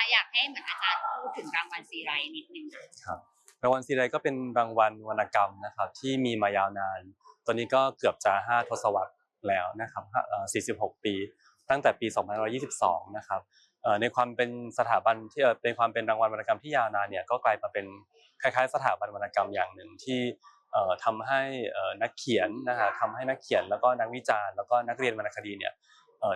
คะอยากให้เหมือนอาจารย์พูดถึงรางวัลซีไรนิดนึงค่ะรางวัลซีไรก็เป็นรางวัลวรรณกรรมนะครับที่มีมายาวนาน ตอนนี้ก็เกือบจะ5ทศวรรษแล้วนะครับ46 ปี ตั้งแต่ปี 2522 นะครับในความเป็นสถาบันที่เอ่อในความเป็นรางวัลวรรณกรรมที่ยาวนานเนี่ยก็กลายมาเป็นคล้ายๆ สถาบันวรรณกรรมอย่างหนึ่งที่ทำให้นักเขียนนะฮะทำให้นักเขียนแล้วก็นักวิจารณ์แล้วก็นักเรียนวรรณคดีเนี่ย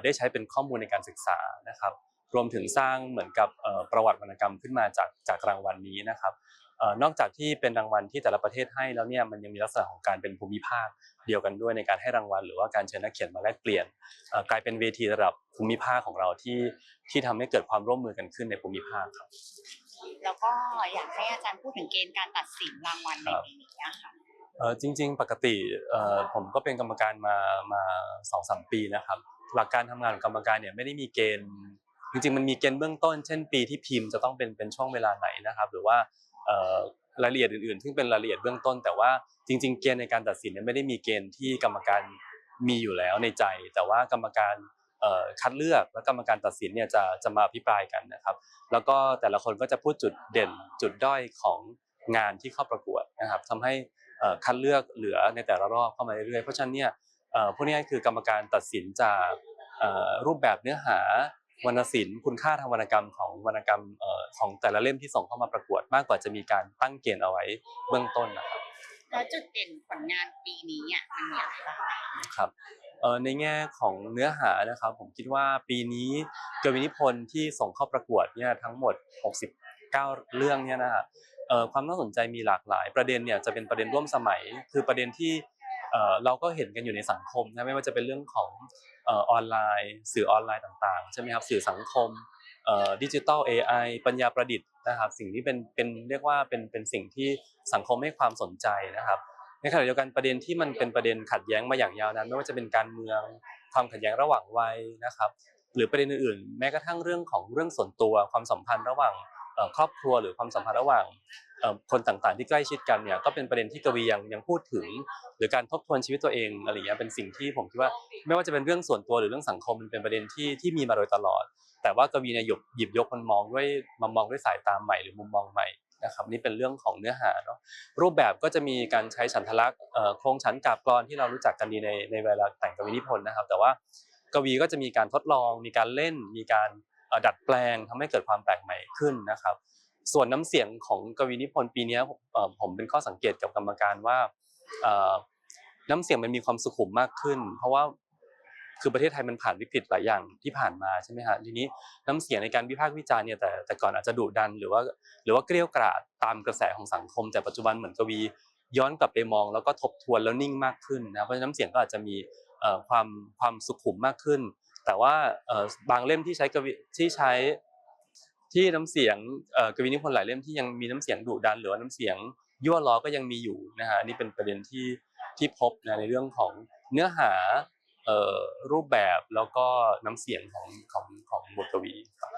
ได้ใช้เป็นข้อมูลในการศึกษานะครับ รวมถึงสร้างเหมือนกับเอ่อประวัติวรรณกรรมขึ้นมาจากจากรางวัลนี้นะครับเอ่อนอกจากที่เป็นรางวัลที่แต่ละประเทศให้แล้วเนี่ยมันยังมีลักษณะของการเป็นภูมิภาคเดียวกันด้วยในการให้รางวัล หรือว่าการเชิญนักเขียนมาแลกเปลี่ยนเอ่อกลายเป็นเวทีระดับภูมิภาคของเราที่ที่ทำให้เกิดความร่วมมือกันขึ้นในภูมิภาคครับ แล้วก็อยากให้อาจารย์พูดถึงเกณฑ์การตัดสินรางวัลในปีนี้อะค่ะเอ่อจริง ๆ ปกติเอ่อผมก็เป็นกรรมการมามาสองสามปีนะครับ หลักการทำงานของกรรมการเนี่ยไม่ได้มีเกณฑ์ จริงๆมันมีเกณฑ์เบื้องต้น เช่นปีที่พิมพ์จะต้องเป็นเป็นช่วงเวลาไหนนะครับ หรือว่ารายละเอียดอื่นๆ ซึ่งเป็นรายละเอียดเบื้องต้น แต่ว่าจริง ๆ เกณฑ์ในการตัดสินเนี่ยไม่ได้มีเกณฑ์ที่กรรมการมีอยู่แล้วในใจ แต่ว่ากรรมการคัดเลือกและกรรมการตัดสินเนี่ยจะจะมาอภิปรายกันนะครับ แล้วก็แต่ละคนก็จะพูดจุดเด่นจุดด้อยของงานที่เข้าประกวดนะครับทำให้คัดเลือกเหลือในแต่ละรอบเข้ามาเรื่อยๆเพราะฉะนั้นเนี่ยพวกนี้คือกรรมการตัดสินจากรูปแบบเนื้อหา วรรณศิลป์คุณค่าทางวรรณกรรมของวรรณกรรมเอ่อของแต่ละเล่มที่ส่งเข้ามาประกวด มากกว่าจะมีการตั้งเกณฑ์เอาไว้เบื้องต้นนะครับแล้วจุดเด่นผลงานปีนี้อะมันมีอะไรบ้างคะครับเอ่อในแง่ของเนื้อหานะครับ ผมคิดว่าปีนี้กวีนิพนธ์ที่ส่งเข้าประกวดเนี่ยทั้งหมด 69 เรื่องเนี่ยนะฮะเอ่อความน่าสนใจมีหลากหลาย ประเด็นเนี่ยจะเป็นประเด็นร่วมสมัย คือประเด็นที่ เราก็เห็นกันอยู่ในสังคมนะไม่ว่าจะเป็นเรื่องของออนไลน์ สื่อออนไลน์ต่างๆใช่ไหมครับสื่อสังคมดิจิทัล AI ปัญญาประดิษฐ์นะครับสิ่งที่เป็นเป็นเรียกว่าเป็นเป็นสิ่งที่สังคมให้ความสนใจนะครับ ในขณะเดียวกันประเด็นที่มันเป็นประเด็นขัดแย้งมาอย่างยาวนานไม่ว่าจะเป็นการเมืองความขัดแย้งระหว่างวัยนะครับ หรือประเด็นอื่นๆ แม้กระทั่งเรื่องของเรื่องส่วนตัวความสัมพันธ์ระหว่าง ครอบครัวหรือความสัมพันธ์ระหว่างคนต่างๆ ที่ใกล้ชิดกันเนี่ยก็เป็นประเด็นที่กวียังยังพูดถึง หรือการทบทวนชีวิตตัวเองอะไรอย่างเงี้ยเป็นสิ่งที่ผมคิดว่า ไม่ว่าจะเป็นเรื่องส่วนตัวหรือเรื่องสังคมมันเป็นประเด็นที่ที่มีมาโดยตลอด แต่ว่ากวีเนี่ยหยิบหยิบยกมันมองด้วยมามองด้วยสายตาใหม่หรือมุมมองใหม่นะครับนี่เป็นเรื่องของเนื้อหาเนาะรูปแบบก็จะมีการใช้ฉันทลักษณ์โครงฉันกาบกลอนที่เรารู้จักกันดีในในเวลาแต่งกวีนิพนธ์นะครับ แต่ว่ากวีก็จะมีการทดลองมีการเล่นมีการ ดัดแปลงทำให้เกิดความแปลกใหม่ขึ้นนะครับ ส่วนน้ำเสียงของกวีนิพนธ์ปีนี้ผมเป็นข้อสังเกตกับกรรมการว่าน้ำเสียงมันมีความสุขุมมากขึ้น เพราะว่าคือประเทศไทยมันผ่านวิกฤตหลายอย่างที่ผ่านมาใช่ไหมฮะทีนี้น้ำเสียงในการวิพากษ์วิจารณ์เนี่ยแต่แต่ก่อนอาจจะดุดันหรือว่าหรือว่าเกลี้ยวกราดตามกระแสของสังคม แต่ปัจจุบันเหมือนกวีย้อนกลับไปมองแล้วก็ทบทวนแล้วนิ่งมากขึ้นนะเพราะนั้นน้ำเสียงก็อาจจะมีความความสุขุมมากขึ้น แต่ว่าบางเล่มที่ใช้กวีที่ใช้ที่น้ำเสียงกวีนิพนธ์หลายเล่มที่ยังมีน้ำเสียงดุดันหรือว่าน้ำเสียงยั่วล้อก็ยังมีอยู่นะฮะนี่เป็นประเด็นที่ที่พบนะในเรื่องของเนื้อหาเรูปแบบแล้วก็น้ำเสียงของของของบทกวีครับ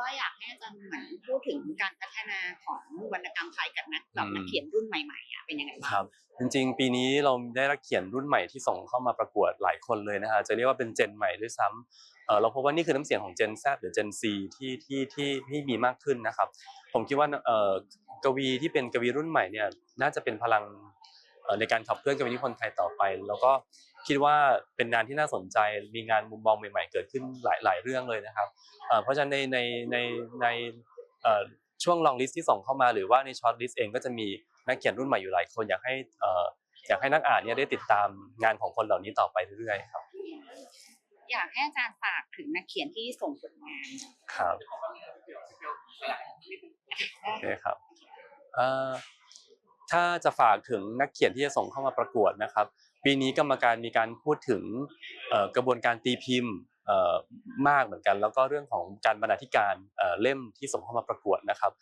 ก็อยากให้อาจารย์เหมือนพูดถึงการพัฒนาของวรรณกรรมไทยกับนักแบบอืมนักเขียนรุ่นใหม่ๆอะเป็นยังไงบ้างครับจริงๆ ปีนี้เราได้นักเขียนรุ่นใหม่ที่ส่งเข้ามาประกวดหลายคนเลยนะฮะจะเรียกว่าเป็นเจนใหม่ด้วยซ้ำเอ่อเราพบว่านี่คือน้ำเสียงของ Gen Z หรือ Gen Z ที่ที่ที่ที่มีมากขึ้นนะครับ ผมคิดว่าเอ่อกวีที่เป็นกวีรุ่นใหม่เนี่ยน่าจะเป็นพลังเอ่อในการขับเคลื่อนกวีนิพนธ์ไทยต่อไป แล้วก็ คิดว่าเป็นงานที่น่าสนใจมีงานมุมมองใหม่ ๆ เกิดขึ้นหลายหลายเรื่องเลยนะครับเอ่อเพราะฉะนั้นในในในในเอ่อช่วงลองลิสต์ที่ส่งเข้ามาหรือว่าในช็อตลิสต์เองก็จะมีนักเขียนรุ่นใหม่อยู่หลายคนอยากให้เอ่ออยากให้นักอ่านเนี่ยได้ติดตามงานของคนเหล่านี้ต่อไปเรื่อยๆครับ อยากให้อาจารย์ฝากถึงนักเขียนที่ส่งผลงานครับโอเคครับเอ่อถ้าจะฝากถึงนักเขียนที่จะส่งเข้ามาประกวดนะครับ ปีนี้กรรมการมีการพูดถึงกระบวนการตีพิมพ์มากเหมือนกัน แล้วก็เรื่องของการบรรณาธิการเอ่อเล่มที่ส่งเข้ามาประกวดนะครับ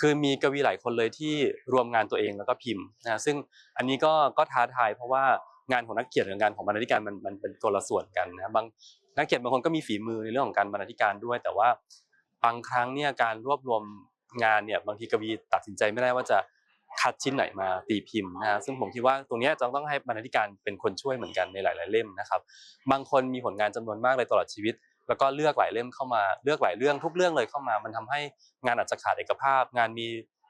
คือมีกวีหลายคนเลยที่รวมงานตัวเองแล้วก็พิมพ์นะซึ่งอันนี้ก็ก็ท้าทายเพราะว่างานของนักเขียนกับงานของบรรณาธิการมันมันเป็นคนละส่วนกันนะบางนักเขียนบางคนก็มีฝีมือในเรื่องของการบรรณาธิการด้วย แต่ว่าบางครั้งเนี่ยการรวบรวมงานเนี่ยบางทีกวีตัดสินใจไม่ได้ว่าจะ คัดชิ้นไหนมาตีพิมพ์นะฮะซึ่งผมคิดว่าตรงนี้จะต้องให้บรรณาธิการเป็นคนช่วยเหมือนกันในหลาย ๆ เล่มนะครับ บางคนมีผลงานจำนวนมากเลยตลอดชีวิต แล้วก็เลือกหลายเล่มเข้ามาเลือกหลายเรื่องทุกเรื่องเลยเข้ามา มันทำให้งานอาจจะขาดเอกภาพ งานมี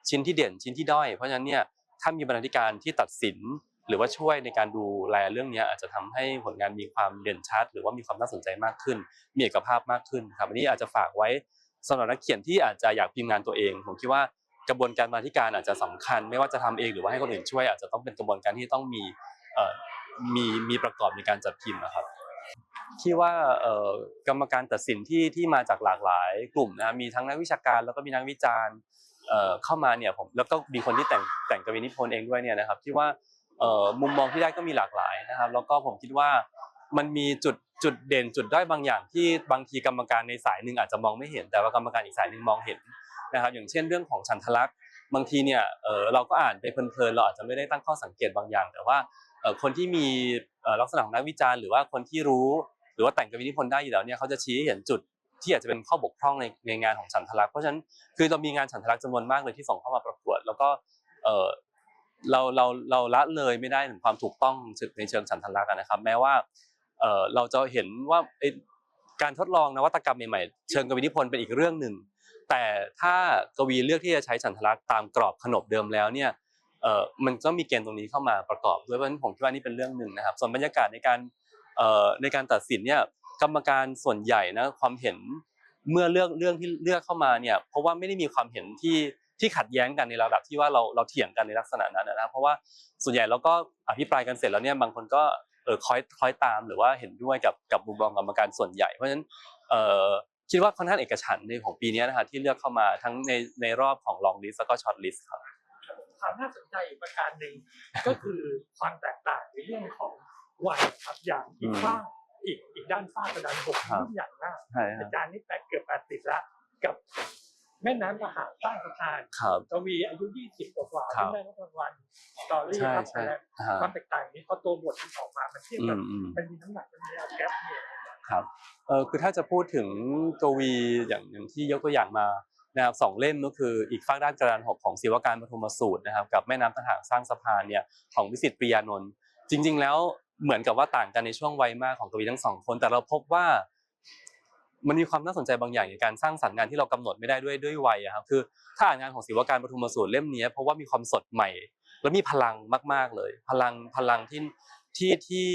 ชิ้นที่เด่นชิ้นที่ด้อย เพราะฉะนั้นเนี่ยถ้ามีบรรณาธิการที่ตัดสิน หรือว่าช่วยในการดูแลเรื่องนี้อาจจะทำให้ผลงานมีความเด่นชัด หรือว่ามีความน่าสนใจมากขึ้น มีเอกภาพมากขึ้นครับอันนี้อาจจะฝากไว้สำหรับนักเขียนที่อาจจะอยากพิมพ์งานตัวเอง ผมคิดว่า กระบวนการบรรณาธิการอาจจะสำคัญ ไม่ว่าจะทำเองหรือว่าให้คนอื่นช่วยอาจจะต้องเป็นกระบวนการที่ต้องมีมีมีประกอบในการจัดพิมพ์นะครับคิดว่ากรรมการตัดสินที่ที่มาจากหลากหลายกลุ่มนะมีทั้งนักวิชาการแล้วก็มีนักวิจารณ์เข้ามาเนี่ยผมแล้วก็มีคนที่แต่งแต่งกวีนิพนธ์เองด้วยเนี่ยนะครับที่ว่ามุมมองที่ได้ก็มีหลากหลายนะครับ แล้วก็ผมคิดว่ามันมีจุดจุดเด่นจุดด้อยบางอย่างที่บางทีกรรมการในสายหนึ่งอาจจะมองไม่เห็น แต่ว่ากรรมการอีกสายหนึ่งมองเห็น นะครับอย่างเช่นเรื่องของฉันทลักษณ์บางทีเนี่ยเราก็อ่านไปเพลินๆเราอาจจะไม่ได้ตั้งข้อสังเกตบางอย่าง แต่ว่าคนที่มีลักษณะของนักวิจารณ์หรือว่าคนที่รู้ หรือว่าแต่งกวีนิพนธ์ได้อยู่แล้วเนี่ยเขาจะชี้ให้เห็นจุดที่อาจจะเป็นข้อบกพร่องในในงานของฉันทลักษณ์เพราะฉะนั้นคือเรามีงานฉันทลักษณ์จำนวนมากเลยที่ส่งเข้ามาประกวด แล้วก็เราเราเราละเลยไม่ได้ถึงความถูกต้องในเชิงฉันทลักษณ์นะครับ แม้ว่าเราจะเห็นว่าการทดลองนวัตกรรมใหม่ๆเชิงกวีนิพนธ์เป็นอีกเรื่องหนึ่ง แต่ถ้ากวีเลือกที่จะใช้ฉันทลักษณ์ตามกรอบขนบเดิมแล้วเนี่ยเออมันก็มีเกณฑ์ตรงนี้เข้ามาประกอบด้วยเพราะฉะนั้นผมคิดว่านี่เป็นเรื่องหนึ่งนะครับ ส่วนบรรยากาศในการเอ่อในการตัดสินเนี่ยกรรมการส่วนใหญ่นะความเห็นเมื่อเลือกเรื่องที่เลือกเข้ามาเนี่ยเพราะว่าไม่ได้มีความเห็นที่ที่ขัดแย้งกันในระดับที่ว่าเราเราเถียงกันในลักษณะนั้นนะเพราะว่าส่วนใหญ่เราก็อภิปรายกันเสร็จแล้วเนี่ยบางคนก็เออคอยคอยตามหรือว่าเห็นด้วยกับกับมุมมองกรรมการส่วนใหญ่ เพราะฉะนั้นเอ่อ คิดว่าค่อนข้างเอกฉันท์ในของปีนี้นะฮะที่เลือกเข้ามาทั้งในในรอบของ long list แล้วก็ short list ครับความน่าสนใจอีกประการหนึ่งก็คือความแตกต่างในเรื่องของวัยครับอย่างอีกอืมฝ้างอีกอีกด้านฝ้ากระดานหกครับรุ่นอย่างมากใช่ครัอาบจารย์นี่แปดเกือบแปดสิบแล้วกับแม่น้ำทหารสร้างสะพานครับกวีอายุยี่สิบกว่าๆครับที่ได้รับรางวัลสตอรี่ใช่ครับใช่ฮะความแตกต่างนี้พอตัวบทมันออกมามันเทียบอืกับมอืมมันมีน้ำหนักมันมีเอาแก๊ปเนี่ย ครับเออคือถ้าจะพูดถึงกวีอย่างอย่างที่ยกตัวอย่างมานะครับสองเล่มก็คืออีกฝากด้านกระดานหกของศิวการปฐมสูตรนะครับกับแม่น้ำต่างหากสร้างสะพานเนี่ยของวิสิตปริยานนท์จริง ๆ แล้วเหมือนกับว่าต่างกันในช่วงวัยมากของกวีทั้งสองคน แต่เราพบว่า มันมีความน่าสนใจบางอย่างในการสร้างสรรค์งานที่เรากำหนดไม่ได้ด้วยด้วยวัยครับคือถ้าอ่านงานของศิวการปฐมสูตรเล่มนี้เพราะว่ามีความสดใหม่ แล้วมีพลังมาก ๆเลย พลังพลังที่ที่ที่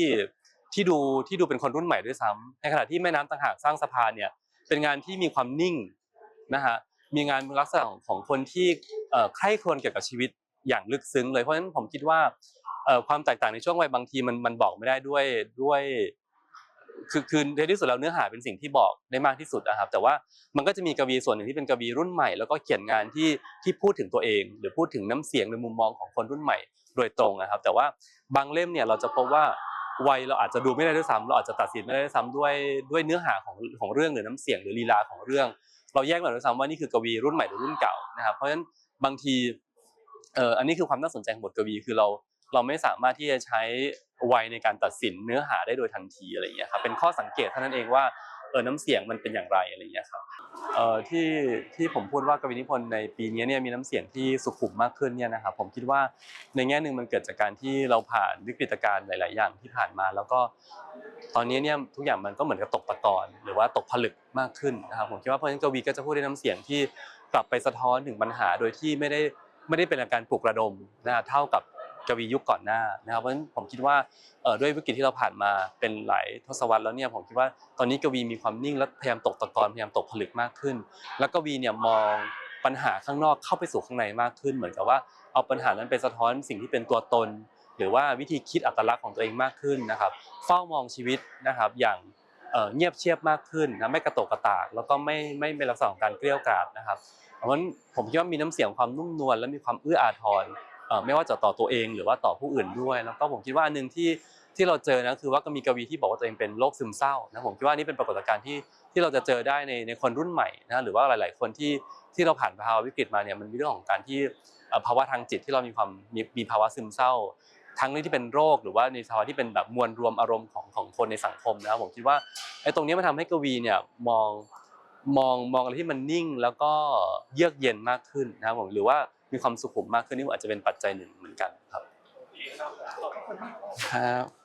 ที่ดูที่ดูเป็นคนรุ่นใหม่ด้วยซ้ำในขณะที่แม่น้ำต่างหากสร้างสะพานเนี่ยเป็นงานที่มีความนิ่งนะฮะมีงานลักษณะของคนที่ใคร่ครวญเกี่ยวกับชีวิตอย่างลึกซึ้งเลยเพราะฉะนั้นผมคิดว่าความแตกต่างในช่วงวัยบางทีมันมันบอกไม่ได้ด้วยด้วยคือคือในที่สุดแล้วเนื้อหาเป็นสิ่งที่บอกได้มากที่สุดนะครับ แต่ว่ามันก็จะมีกวีส่วนหนึ่งที่เป็นกวีรุ่นใหม่ แล้วก็เขียนงานที่ที่พูดถึงตัวเอง หรือพูดถึงน้ำเสียงหรือมุมมองของคนรุ่นใหม่ โดยตรงนะครับ แต่ว่าบางเล่มเนี่ยเราจะพบว่า วัยเราอาจจะดูไม่ได้ด้วยซ้ำเราอาจจะตัดสินไม่ได้ด้วยซ้ำด้วยด้วยเนื้อหาของของเรื่องหรือน้ำเสียงหรือลีลาของเรื่อง เราแยกไม่ได้ด้วยซ้ำว่านี่คือกวีรุ่นใหม่หรือรุ่นเก่านะครับ เพราะฉะนั้นบางทีเอ่ออันนี้คือความน่าสนใจของบทกวีคือเราเราไม่สามารถที่จะใช้วัยในการตัดสินเนื้อหาได้โดยทันทีอะไรอย่างเงี้ยครับเป็นข้อสังเกตเท่านั้นเองว่า เออน้ำเสียงมันเป็นอย่างไรอะไรอย่างเงี้ยครับเอ่อที่ที่ผมพูดว่ากวีนิพนธ์ในปีนี้เนี่ยมีน้ำเสียงที่สุขุมมากขึ้นเนี่ยนะครับผมคิดว่าในแง่หนึ่งมันเกิดจากการที่เราผ่านวิกฤตการณ์หลาย ๆ อย่างที่ผ่านมา แล้วก็ตอนนี้เนี่ยทุกอย่างมันก็เหมือนกับตกตะกอนหรือว่าตกผลึกมากขึ้นนะครับผมคิดว่าเพราะฉะนั้นกวีก็จะพูดด้วยน้ำเสียงที่กลับไปสะท้อนถึงปัญหาโดยที่ไม่ได้ไม่ได้เป็นอาการปลุกระดมนะฮะเท่ากับ กวียุคก่อนหน้านะครับเพราะฉะนั้นผมคิดว่าด้วยวิกฤตที่เราผ่านมาเป็นหลายทศวรรษแล้วเนี่ยผมคิดว่าตอนนี้กวีมีความนิ่งและพยายามตกตะกอนพยายามตกผลึกมากขึ้น แล้วกวีเนี่ยมองปัญหาข้างนอกเข้าไปสู่ข้างในมากขึ้น เหมือนกับว่าเอาปัญหานั้นไปสะท้อนสิ่งที่เป็นตัวตน หรือว่าวิธีคิดอัตลักษณ์ของตัวเองมากขึ้นนะครับเฝ้ามองชีวิตนะครับอย่างเงียบเชียบมากขึ้นนะไม่กระโตกกระตากแล้วก็ไม่ไม่เป็นลักษณะของการเกลี้ยกล่อมนะครับเพราะฉะนั้นผมคิดว่ามีน้ำเสียงความนุ่มนวลและมีความเอื้ออาทร ไม่ว่าจะต่อตัวเองหรือว่าต่อผู้อื่นด้วย แล้วก็ผมคิดว่าอันหนึ่งที่ที่เราเจอนะคือว่าก็มีกวีที่บอกว่าตัวเองเป็นโรคซึมเศร้านะผมคิดว่านี่เป็นปรากฏการณ์ที่ที่เราจะเจอได้ในในคนรุ่นใหม่นะหรือว่าหลาย ๆ คนที่ที่เราผ่านภาวะวิกฤตมาเนี่ยมันมีเรื่องของการที่ภาวะทางจิตที่เรามีความมีมีภาวะซึมเศร้า ทั้งในที่เป็นโรคหรือว่าในภาวะที่เป็นแบบมวลรวมอารมณ์ของของคนในสังคมนะครับผมคิดว่าไอ้ตรงนี้มันทำให้กวีเนี่ยมองมองมองอะไรที่มันนิ่งแล้วก็เยือกเย็นมากขึ้นนะครับผมหรือว่า มีความสุขุมมากขึ้นนี่อาจจะเป็นปัจจัยหนึ่งเหมือนกันครับขอบคุณมากครับครับ